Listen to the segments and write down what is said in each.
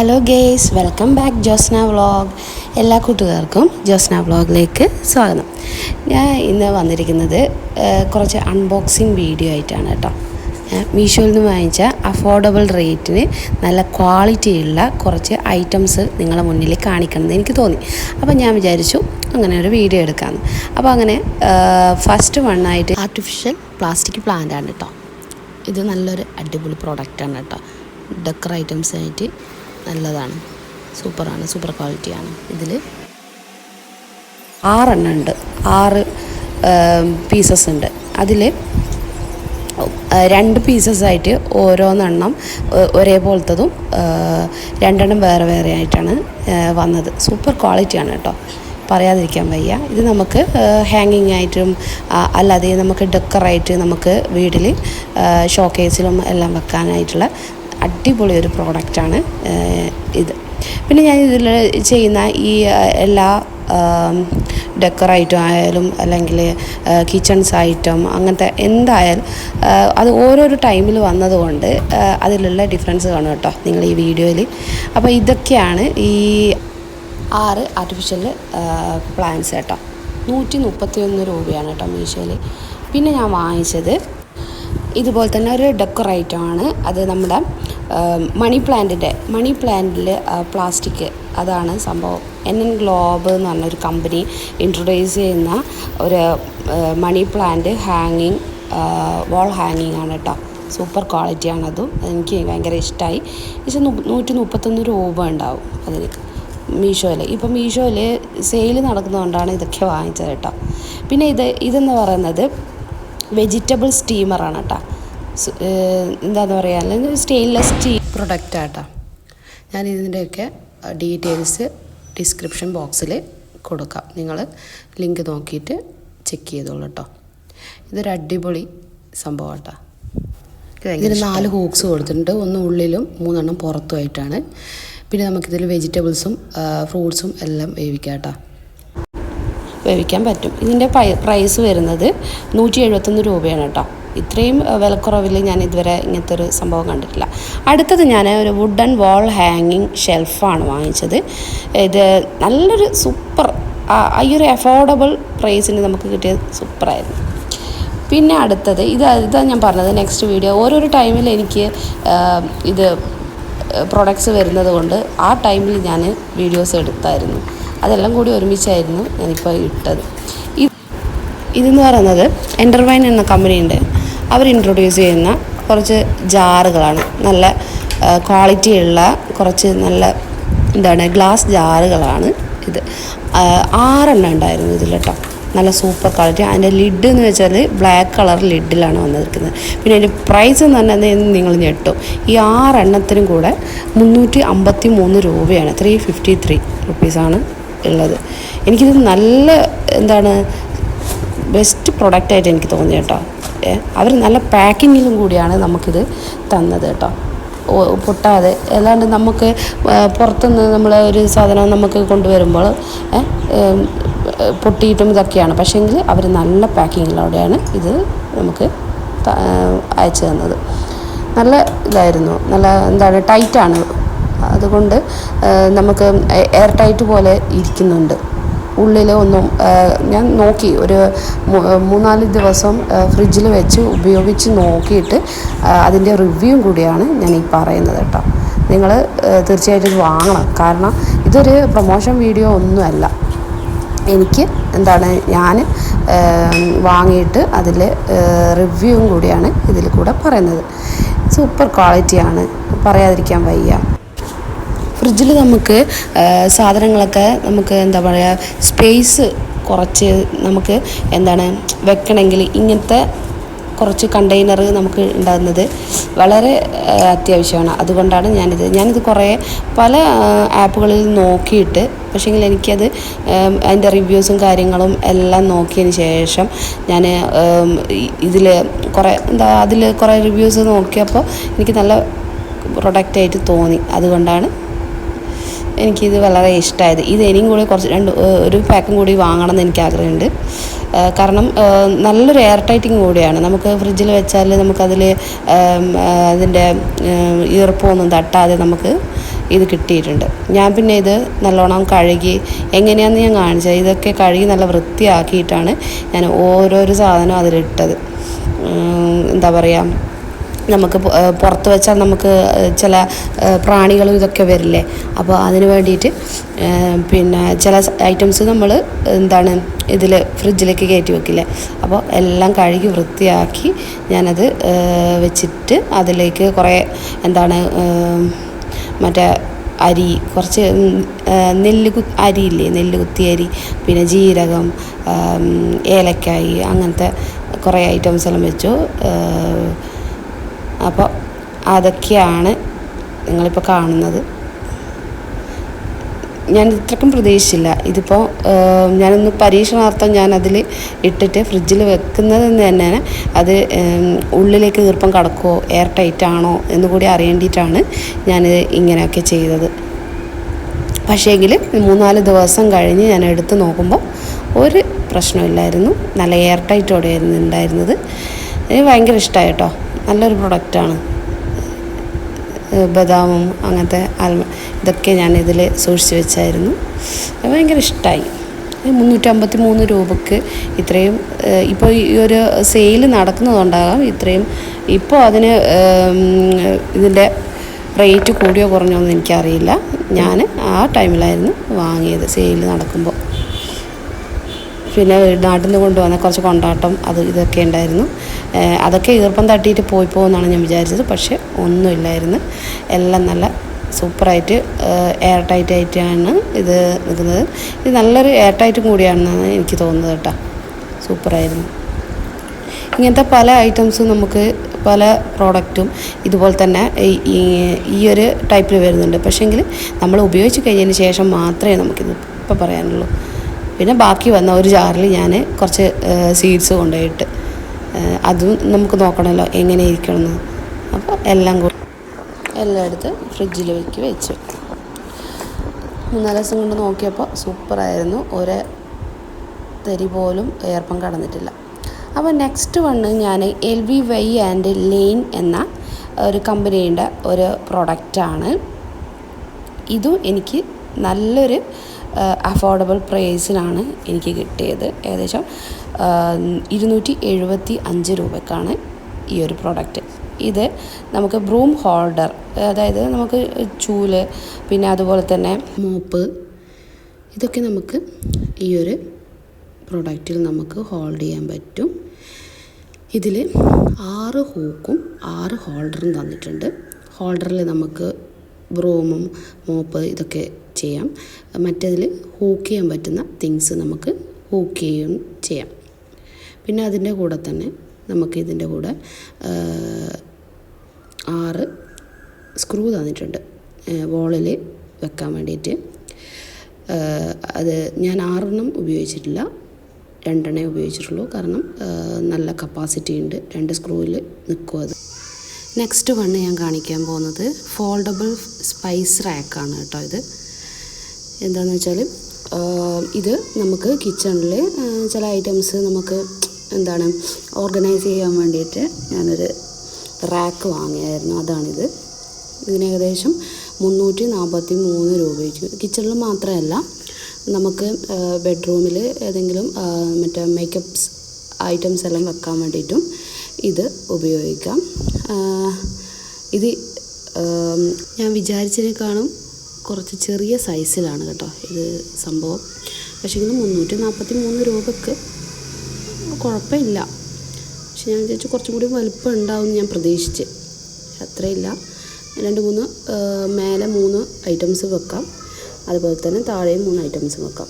Hello guys welcome back Josna vlog എല്ലാ കൂട്ടുകാർക്കും ജോസ്ന വ്ളോഗിലേക്ക് സ്വാഗതം. ഞാൻ ഇന്ന് വന്നിരിക്കുന്നത് കുറച്ച് അൺബോക്സിങ് വീഡിയോ ആയിട്ടാണ് കേട്ടോ. മീഷോയിൽ നിന്ന് വാങ്ങിച്ച അഫോർഡബിൾ റേറ്റിന് നല്ല ക്വാളിറ്റിയുള്ള കുറച്ച് ഐറ്റംസ് നിങ്ങളെ മുന്നിൽ കാണിക്കണമെന്ന് എനിക്ക് തോന്നി. അപ്പോൾ ഞാൻ വിചാരിച്ചു അങ്ങനെ ഒരു വീഡിയോ എടുക്കാമെന്ന് അപ്പോൾ അങ്ങനെ ഫസ്റ്റ് വണ്ണായിട്ട് ആർട്ടിഫിഷ്യൽ പ്ലാസ്റ്റിക് പ്ലാന്റ് ആണ് കേട്ടോ. ഇത് നല്ലൊരു അടിപൊളി പ്രോഡക്റ്റാണ് കേട്ടോ. ഡെക്കർ ഐറ്റംസ് ആയിട്ട് നല്ലതാണ്. സൂപ്പറാണ് സൂപ്പർ ക്വാളിറ്റിയാണ് ഇതിൽ ആറെണ്ണം ഉണ്ട്. ആറ് പീസസ് ഉണ്ട്. അതിൽ രണ്ട് പീസസ് ആയിട്ട് ഓരോന്നെണ്ണം ഒരേപോലത്തതും രണ്ടെണ്ണം വേറെ വേറെ ആയിട്ടാണ് വന്നത്. സൂപ്പർ ക്വാളിറ്റിയാണ് കേട്ടോ. പറയാതിരിക്കാൻ വയ്യ. ഇത് നമുക്ക് ഹാങ്ങിങ് ആയിട്ടും അല്ലാതെ നമുക്ക് ഡെക്കറായിട്ട് നമുക്ക് വീട്ടിൽ ഷോക്കേസിലും എല്ലാം വെക്കാനായിട്ടുള്ള അടിപൊളി ഒരു പ്രോഡക്റ്റാണ് ഇത്. പിന്നെ ഞാൻ ഇതിൽ ചെയ്യുന്ന ഈ എല്ലാ ഐറ്റം ആയാലും അല്ലെങ്കിൽ കിച്ചൺസ് ഐറ്റം അങ്ങനത്തെ എന്തായാലും അത് ഓരോരോ ടൈമിൽ വന്നതുകൊണ്ട് അതിലുള്ള ഡിഫറൻസ് കാണും കേട്ടോ നിങ്ങൾ ഈ വീഡിയോയിൽ. അപ്പോൾ ഇതൊക്കെയാണ് ഈ ആറ് ആർട്ടിഫിഷ്യൽ പ്ലാന്റ്സ് കേട്ടോ. നൂറ്റി മുപ്പത്തി ഒന്ന് രൂപയാണ് കേട്ടോ മീഷോയിൽ പിന്നെ ഞാൻ വാങ്ങിച്ചത് ഇതുപോലെ തന്നെ ഒരു ഡെക്കർ ഐറ്റമാണ് അത് നമ്മുടെ മണി പ്ലാന്റിന്റെ മണി പ്ലാന്റിൽ പ്ലാസ്റ്റിക് അതാണ് സംഭവം. എൻ എൻ ഗ്ലോബ് എന്ന് പറഞ്ഞൊരു കമ്പനി ഇൻട്രൊഡ്യൂസ് ചെയ്യുന്ന ഒരു മണി പ്ലാന്റ് ഹാങ്ങിങ് വാൾ ഹാങ്ങിങ് ആണ് കേട്ടോ സൂപ്പർ ക്വാളിറ്റിയാണ് അതും. എനിക്ക് ഭയങ്കര ഇഷ്ടമായി പക്ഷേ നൂറ്റി മുപ്പത്തൊന്ന് രൂപ ഉണ്ടാവും അതിന്. മീഷോയിൽ ഇപ്പം മീഷോയിൽ സെയിൽ നടക്കുന്നതുകൊണ്ടാണ് ഇതൊക്കെ വാങ്ങിച്ചത് കേട്ടോ പിന്നെ ഇത് ഇതെന്ന് പറയുന്നത് വെജിറ്റബിൾ സ്റ്റീമറാണ് കേട്ടോ എന്താന്ന് പറയുക അല്ലെങ്കിൽ സ്റ്റെയിൻലെസ് സ്റ്റീൽ പ്രൊഡക്റ്റ് ആട്ടോ. ഞാൻ ഇതിന്റെയൊക്കെ ഡീറ്റെയിൽസ് ഡിസ്ക്രിപ്ഷൻ ബോക്സിൽ കൊടുക്കാം. നിങ്ങൾ ലിങ്ക് നോക്കിയിട്ട് ചെക്ക് ചെയ്തോളൂ കേട്ടോ ഇതൊരു അടിപൊളി സംഭവം കേട്ടോ ഇതിന് നാല് ഹൂക്സ് കൊടുത്തിട്ടുണ്ട്. ഒന്ന് ഉള്ളിലും മൂന്നെണ്ണം പുറത്തുമായിട്ടാണ്. പിന്നെ നമുക്കിതിൽ വെജിറ്റബിൾസും ഫ്രൂട്ട്സും എല്ലാം വേവിക്കാം കേട്ടോ വേവിക്കാൻ പറ്റും. ഇതിന്റെ പ്രൈസ് വരുന്നത് നൂറ്റി എഴുപത്തൊന്ന് രൂപയാണ് കേട്ടോ ഇത്രയും വിലക്കുറവിൽ ഞാൻ ഇതുവരെ ഇങ്ങനത്തെ ഒരു സംഭവം കണ്ടിട്ടില്ല. അടുത്തത് ഞാൻ ഒരു വുഡൻ വാൾ ഹാങ്ങിങ് ഷെൽഫാണ് വാങ്ങിച്ചത്. ഇത് നല്ലൊരു സൂപ്പർ ഈ ഒരു അഫോർഡബിൾ പ്രൈസിന് നമുക്ക് കിട്ടിയത് സൂപ്പറായിരുന്നു പിന്നെ അടുത്തത് ഇത് ഇതാണ് ഞാൻ പറഞ്ഞത് നെക്സ്റ്റ് വീഡിയോ ഓരോരോ ടൈമിൽ എനിക്ക് ആ, ഇത് പ്രൊഡക്ട്സ് വരുന്നത് കൊണ്ട് ആ ടൈമിൽ ഞാൻ വീഡിയോസ് എടുത്തായിരുന്നു. അതെല്ലാം കൂടി ഒരുമിച്ചായിരുന്നു ഞാനിപ്പോൾ ഇട്ടത്. ഇത് ഇതെന്ന് പറയുന്നത് എന്റർവൈൻ എന്ന കമ്പനിയുണ്ട് അവർ ഇൻട്രൊഡ്യൂസ് ചെയ്യുന്ന കുറച്ച് ജാറുകളാണ്. നല്ല ക്വാളിറ്റി ഉള്ള കുറച്ച് നല്ല എന്താണ് ഗ്ലാസ് ജാറുകളാണ് ഇത്. ആറെണ്ണം ഉണ്ടായിരുന്നു ഇതിൽ കേട്ടോ നല്ല സൂപ്പർ ക്വാളിറ്റി അതിന്റെ ലിഡ് എന്ന് വെച്ചാൽ ബ്ലാക്ക് കളർ ലിഡിലാണ് വന്നിരിക്കുന്നത്. പിന്നെ അതിന്റെ പ്രൈസ് എന്ന് പറഞ്ഞാൽ നിങ്ങൾ ഞെട്ടും. ഈ ആറെണ്ണത്തിനും കൂടെ മുന്നൂറ്റി അമ്പത്തി മൂന്ന് രൂപയാണ്. ത്രീ ഫിഫ്റ്റി ത്രീ റുപ്പീസാണ് ഉള്ളത്. എനിക്കിത് നല്ല എന്താണ് ബെസ്റ്റ് പ്രൊഡക്റ്റായിട്ട് എനിക്ക് തോന്നി കേട്ടോ അവർ നല്ല പാക്കിങ്ങിലും കൂടിയാണ് നമുക്കിത് തന്നത് കേട്ടോ. പൊട്ടാതെ. അല്ലാണ്ട് നമുക്ക് പുറത്തുനിന്ന് നമ്മൾ ഒരു സാധനം നമുക്ക് കൊണ്ടുവരുമ്പോൾ പൊട്ടിയിട്ടും ഇതൊക്കെയാണ്. പക്ഷേങ്കിൽ അവർ നല്ല പാക്കിങ്ങിലൂടെയാണ് ഇത് നമുക്ക് അയച്ചു തന്നത്. നല്ല ഇതായിരുന്നു. നല്ല എന്താണ് ടൈറ്റാണ്. അതുകൊണ്ട് നമുക്ക് എയർ ടൈറ്റ് പോലെ ഇരിക്കുന്നുണ്ട്. ഉള്ളിൽ ഒന്നും ഞാൻ നോക്കി ഒരു മൂന്നാൽ ദിവസം ഫ്രിഡ്ജിൽ വെച്ച് ഉപയോഗിച്ച് നോക്കിയിട്ട് അതിന്റെ റിവ്യൂ കൂടിയാണ് ഞാൻ ഈ പറയുന്നത് കേട്ടോ. നിങ്ങൾ തീർച്ചയായിട്ടും ഇത് വാങ്ങണം. കാരണം ഇതൊരു പ്രൊമോഷൻ വീഡിയോ ഒന്നുമല്ല. എനിക്ക് എന്താണ് ഞാൻ വാങ്ങിയിട്ട് അതിൽ റിവ്യൂ കൂടിയാണ് ഇതിൽ കൂടെ പറയുന്നത്. സൂപ്പർ ക്വാളിറ്റിയാണ്. പറയാതിരിക്കാൻ വയ്യ. ഫ്രിഡ്ജിൽ നമുക്ക് സാധനങ്ങളൊക്കെ നമുക്ക് എന്താ പറയുക സ്പേസ് കുറച്ച് നമുക്ക് എന്താണ് വെക്കണമെങ്കിൽ ഇങ്ങനത്തെ കുറച്ച് കണ്ടെയ്നർ നമുക്ക് ഉണ്ടാകുന്നത് വളരെ അത്യാവശ്യമാണ്. അതുകൊണ്ടാണ് ഞാനിത് ഞാനിത് കുറേ പല ആപ്പുകളിൽ നോക്കിയിട്ട് പക്ഷേങ്കിൽ എനിക്കത് അതിന്റെ റിവ്യൂസും കാര്യങ്ങളും എല്ലാം നോക്കിയതിന് ശേഷം ഞാൻ ഇതിൽ കുറേ എന്താ അതിൽ കുറേ റിവ്യൂസ് നോക്കിയപ്പോൾ എനിക്ക് നല്ല പ്രൊഡക്റ്റായിട്ട് തോന്നി. അതുകൊണ്ടാണ് എനിക്കിത് വളരെ ഇഷ്ടമായത് ഇത് ഇനിയും കൂടി കുറച്ച് രണ്ട് ഒരു പാക്കും കൂടി വാങ്ങണം എന്ന് എനിക്ക് ആഗ്രഹമുണ്ട്. കാരണം നല്ലൊരു എയർ ടൈറ്റിങ് കൂടിയാണ്. നമുക്ക് ഫ്രിഡ്ജിൽ വെച്ചാൽ നമുക്കതിൽ അതിന്റെ ഈർപ്പമൊന്നും തട്ടാതെ നമുക്ക് ഇത് കിട്ടിയിട്ടുണ്ട്. ഞാൻ പിന്നെ ഇത് നല്ലോണം കഴുകി എങ്ങനെയാണെന്ന് ഞാൻ കാണിച്ചത്. ഇതൊക്കെ കഴുകി നല്ല വൃത്തിയാക്കിയിട്ടാണ് ഞാൻ ഓരോരോ സാധനം അതിലിട്ടത്. എന്താ പറയുക നമുക്ക് പുറത്ത് വെച്ചാൽ നമുക്ക് ചില പ്രാണികളും ഇതൊക്കെ വരില്ലേ? അപ്പോൾ അതിന് വേണ്ടിയിട്ട് പിന്നെ ചില ഐറ്റംസ് നമ്മൾ എന്താണ് ഇതിൽ ഫ്രിഡ്ജിലേക്ക് കയറ്റി വെക്കില്ലേ? അപ്പോൾ എല്ലാം കഴുകി വൃത്തിയാക്കി ഞാനത് വെച്ചിട്ട് അതിലേക്ക് കുറേ എന്താണ് മറ്റേ അരി കുറച്ച് നെല്ല് കു അരിയില്ലേ നെല്ല് കുത്തി അരി പിന്നെ ജീരകം ഏലക്കായി അങ്ങനത്തെ കുറേ ഐറ്റംസ് എല്ലാം വെച്ചു. അപ്പോൾ അതൊക്കെയാണ് നിങ്ങളിപ്പോൾ കാണുന്നത്. ഞാൻ ഇത്രക്കും പ്രതീക്ഷിച്ചില്ല. ഇതിപ്പോൾ ഞാനൊന്ന് പരീക്ഷണാർത്ഥം ഞാൻ അതിൽ ഇട്ടിട്ട് ഫ്രിഡ്ജിൽ വെക്കുന്നത് തന്നെ അത് ഉള്ളിലേക്ക് ഈർപ്പം കടക്കുമോ എയർ ടൈറ്റ് ആണോ എന്ന് കൂടി അറിയേണ്ടിയിട്ടാണ് ഞാനിത് ഇങ്ങനെയൊക്കെ ചെയ്തത്. പക്ഷേങ്കിൽ മൂന്നാൽ ദിവസം കഴിഞ്ഞ് ഞാൻ എടുത്ത് നോക്കുമ്പോൾ ഒരു പ്രശ്നമില്ലായിരുന്നു. നല്ല എയർ ടൈറ്റോടെയായിരുന്നു ഉണ്ടായിരുന്നത്. ഭയങ്കര ഇഷ്ടമായി കേട്ടോ. നല്ലൊരു പ്രൊഡക്റ്റാണ് ബദാമും അങ്ങനത്തെ ആൽമ ഇതൊക്കെ ഞാൻ ഇതിൽ സൂക്ഷിച്ച് വെച്ചായിരുന്നു. ഭയങ്കര ഇഷ്ടമായി മുന്നൂറ്റമ്പത്തി മൂന്ന് രൂപക്ക് ഇത്രയും ഇപ്പോൾ ഈ ഒരു സെയിൽ നടക്കുന്നതുകൊണ്ടാകാം ഇത്രയും ഇപ്പോൾ അതിന് ഇതിന്റെ റേറ്റ് കൂടിയോ കുറഞ്ഞോ എന്ന് എനിക്കറിയില്ല. ഞാൻ ആ ടൈമിലായിരുന്നു വാങ്ങിയത് സെയിൽ നടക്കുമ്പോൾ പിന്നെ നാട്ടിൽ നിന്ന് കൊണ്ടുവന്ന കുറച്ച് കൊണ്ടാട്ടം അത് ഇതൊക്കെ ഉണ്ടായിരുന്നു. അതൊക്കെ ഈർപ്പം തട്ടിയിട്ട് പോയി പോകുമെന്നാണ് ഞാൻ വിചാരിച്ചത്. പക്ഷേ ഒന്നുമില്ലായിരുന്നു എല്ലാം നല്ല സൂപ്പറായിട്ട് എയർ ടൈറ്റ് ആയിട്ടാണ് ഇത് നിൽക്കുന്നത്. ഇത് നല്ലൊരു എയർ ടൈറ്റും കൂടിയാണെന്നാണ് എനിക്ക് തോന്നുന്നത് കേട്ടോ. സൂപ്പറായിരുന്നു. ഇങ്ങനത്തെ പല ഐറ്റംസും നമുക്ക് പല പ്രോഡക്റ്റും ഇതുപോലെ തന്നെ ഈ- ഒരു ടൈപ്പിൽ വരുന്നുണ്ട്. പക്ഷേങ്കിൽ നമ്മൾ ഉപയോഗിച്ച് കഴിഞ്ഞതിന് ശേഷം മാത്രമേ നമുക്കിത് ഇപ്പം പറയാനുള്ളൂ. പിന്നെ ബാക്കി വന്ന ഒരു ജാറിൽ ഞാൻ കുറച്ച് സീഡ്സ് കൊണ്ടുപോയിട്ട് അതും നമുക്ക് നോക്കണമല്ലോ എങ്ങനെ ഇരിക്കണമെന്ന് അപ്പോൾ എല്ലാം കൂടി എല്ലാം എടുത്ത് ഫ്രിഡ്ജിലേക്ക് വെച്ചു. മൂന്നാൽ ദിവസം കൊണ്ട് നോക്കിയപ്പോൾ സൂപ്പറായിരുന്നു. ഒരു തരി പോലും ഏർപ്പം കടന്നിട്ടില്ല. അപ്പോൾ നെക്സ്റ്റ് വണ്ണ് ഞാൻ L V Y and lane എന്ന ഒരു കമ്പനിയുടെ ഒരു പ്രൊഡക്റ്റാണ് ഇതും എനിക്ക് നല്ലൊരു അഫോർഡബിൾ പ്രൈസിലാണ് എനിക്ക് കിട്ടിയത്. ഏകദേശം ഇരുന്നൂറ്റി എഴുപത്തി അഞ്ച് രൂപക്കാണ് ഈ ഒരു പ്രോഡക്റ്റ് ഇത് നമുക്ക് ബ്രൂം ഹോൾഡർ അതായത് നമുക്ക് ചൂൽ പിന്നെ അതുപോലെ തന്നെ മൂപ്പ് ഇതൊക്കെ നമുക്ക് ഈ ഒരു പ്രൊഡക്റ്റിൽ നമുക്ക് ഹോൾഡ് ചെയ്യാൻ പറ്റും. ഇതിൽ ആറ് ഹൂക്കും ആറ് ഹോൾഡറും തന്നിട്ടുണ്ട്. ഹോൾഡറിൽ നമുക്ക് ബ്രൂമും മോപ്പ് ഇതൊക്കെ ചെയ്യാം. മറ്റേതിൽ ഹൂക്ക് ചെയ്യാൻ പറ്റുന്ന തിങ്സ് നമുക്ക് ഹൂക്ക് ചെയ്യുകയും ചെയ്യാം. പിന്നെ അതിന്റെ കൂടെ തന്നെ നമുക്ക് ഇതിന്റെ കൂടെ ആറ് സ്ക്രൂ തന്നിട്ടുണ്ട്. വോളിൽ വെക്കാൻ വേണ്ടിയിട്ട്. അത് ഞാൻ ആറെണ്ണം ഉപയോഗിച്ചിട്ടില്ല. രണ്ടെണ്ണേ ഉപയോഗിച്ചിട്ടുള്ളൂ. കാരണം നല്ല കപ്പാസിറ്റി ഉണ്ട്. രണ്ട് സ്ക്രൂവിൽ നിൽക്കും അത്. നെക്സ്റ്റ് വണ്ണ് ഞാൻ കാണിക്കാൻ പോകുന്നത് ഫോൾഡബിൾ സ്പൈസ് റാക്കാണ് കേട്ടോ ഇത്. എന്താണെന്ന് വെച്ചാൽ ഇത് നമുക്ക് കിച്ചണിൽ ചില ഐറ്റംസ് നമുക്ക് എന്താണ് ഓർഗനൈസ് ചെയ്യാൻ വേണ്ടിയിട്ട് ഞാനൊരു റാക്ക് വാങ്ങിയായിരുന്നു. അതാണിത്. ഇതിന് ഏകദേശം മുന്നൂറ്റി നാൽപ്പത്തി മൂന്ന് രൂപയ്ക്ക് കിച്ചണിൽ മാത്രമല്ല നമുക്ക് ബെഡ്റൂമിൽ ഏതെങ്കിലും മറ്റേ മേക്കപ്പ്സ് ഐറ്റംസ് എല്ലാം വെക്കാൻ വേണ്ടിയിട്ടും ഇത് ഉപയോഗിക്കാം. ഇത് ഞാൻ വിചാരിച്ചതിനേക്കാളും കുറച്ച് ചെറിയ സൈസിലാണ് കേട്ടോ ഇത് സംഭവം. പക്ഷേ ഇത് മുന്നൂറ്റി നാൽപ്പത്തി മൂന്ന് രൂപക്ക് കുഴപ്പമില്ല. പക്ഷെ ഞാൻ വിചാരിച്ചു കുറച്ചും കൂടി വലുപ്പം ഉണ്ടാവും ഞാൻ പ്രതീക്ഷിച്ച്. അത്രയില്ല. രണ്ട് മൂന്ന് മേലെ മൂന്ന് ഐറ്റംസ് വെക്കാം. അതുപോലെ തന്നെ താഴെയും മൂന്ന് ഐറ്റംസ് വെക്കാം.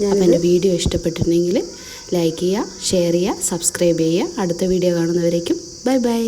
ഞാൻ എന്റെ വീഡിയോ ഇഷ്ടപ്പെട്ടിട്ടുണ്ടെങ്കിൽ ലൈക്ക് ചെയ്യുക ഷെയർ ചെയ്യുക സബ്സ്ക്രൈബ് ചെയ്യുക. അടുത്ത വീഡിയോ കാണുന്നവരേക്കും ബൈ ബൈ